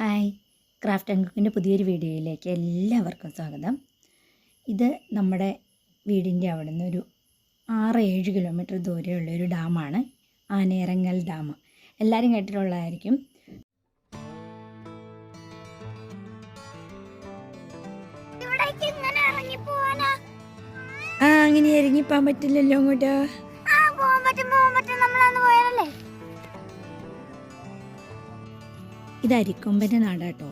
Hi. Craft and കുക്കിന്റെ പുതിയൊരു വീഡിയോയിലേക്ക് എല്ലാവർക്കും സ്വാഗതം. ഇത് നമ്മുടെ വീടിന്റെ അവിടെ നിന്ന് ഒരു ആറ് ഏഴ് കിലോമീറ്റർ ദൂരെയുള്ള ഒരു ഡാമാണ് ആനേറങ്ങൽ ഡാം. എല്ലാവരും കേട്ടിട്ടുള്ളതായിരിക്കും. ആ അങ്ങനെ ഇറങ്ങിപ്പോകാൻ പറ്റില്ലല്ലോ അങ്ങോട്ട്. ഇത് അരിക്കൊമ്പന്റെ നാടാട്ടോ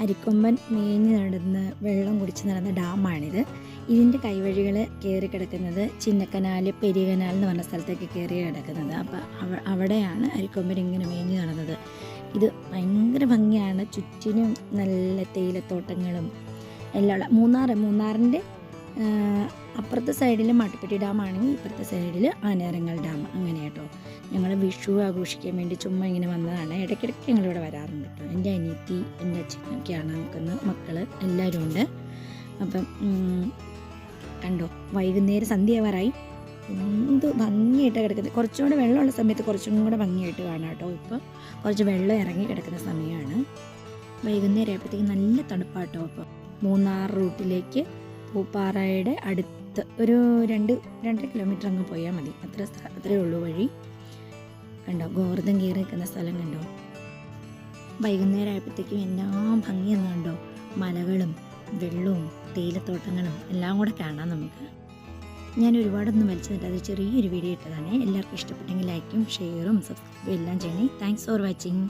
അരിക്കൊമ്പൻ മേഞ്ഞ് നടന്ന് വെള്ളം കുടിച്ച് നടന്ന ഡാമാണിത്. ഇതിന്റെ കൈവഴികൾ കയറി കിടക്കുന്നത് ചിന്നക്കനാൽ പെരിയകനാൽ എന്ന് പറഞ്ഞ സ്ഥലത്തേക്ക് കയറി കിടക്കുന്നത്. അപ്പോൾ അവ അവിടെയാണ് അരിക്കൊമ്പൻ ഇങ്ങനെ മേഞ്ഞ് നടന്നത്. ഇത് ഭയങ്കര ഭംഗിയാണ്. ചുറ്റിനും നല്ല തേയിലത്തോട്ടങ്ങളും എല്ലാം ഉള്ള മൂന്നാർ മൂന്നാറിന്റെ അപ്പുറത്തെ സൈഡിൽ മാട്ടുപ്പെട്ടി ഡാമാണെങ്കിൽ ഇപ്പുറത്തെ സൈഡിൽ ആനേരങ്ങൾ ഡാം അങ്ങനെ ഞങ്ങൾ വിഷു ആഘോഷിക്കാൻ വേണ്ടി ചുമ്മാ ഇങ്ങനെ വന്നതാണ്. ഇടയ്ക്കിടയ്ക്ക് ഞങ്ങളിവിടെ വരാറുണ്ട് കേട്ടോ. എന്റെ അനിയത്തി എന്റെ അച്ഛനൊക്കെയാണ് നിൽക്കുന്ന മക്കൾ എല്ലാവരും ഉണ്ട്. അപ്പം കണ്ടോ വൈകുന്നേരം സന്ധ്യയാവാറായി. എന്ത് ഭംഗിയായിട്ട് കിടക്കുന്നത്. കുറച്ചും കൂടെ വെള്ളമുള്ള സമയത്ത് കുറച്ചും കൂടെ ഭംഗിയായിട്ട് കാണാം കേട്ടോ ഇപ്പോൾ കുറച്ച് വെള്ളം ഇറങ്ങി കിടക്കുന്ന സമയമാണ്. വൈകുന്നേരം ആയപ്പോഴത്തേക്ക് നല്ല തണുപ്പാട്ടോ അപ്പോൾ മൂന്നാർ റൂട്ടിലേക്ക് പൂപ്പാറയുടെ അടുത്ത് ഒരു രണ്ട് രണ്ടര കിലോമീറ്റർ അങ്ങ് പോയാൽ മതി. അത്ര അത്രയേ ഉള്ളൂ വഴി. കണ്ടോ? ഗോവർദ്ധൻ കയറി നിൽക്കുന്ന സ്ഥലം കണ്ടോ? വൈകുന്നേരം ആയപ്പോഴത്തേക്കും എന്നാ ഭംഗിയെന്ന് കണ്ടോ? മലകളും വെള്ളവും തേയിലത്തോട്ടങ്ങളും എല്ലാം കൂടെ കാണാം നമുക്ക്. ഞാൻ ഒരുപാടൊന്നും വലിച്ചു അത് ചെറിയൊരു വീഡിയോ ഇട്ടതാണ്. എല്ലാവർക്കും ഇഷ്ടപ്പെട്ടെങ്കിൽ ലൈക്കും ഷെയറും സബ്സ്ക്രൈബും എല്ലാം ചെയ്യണേ. Thanks for watching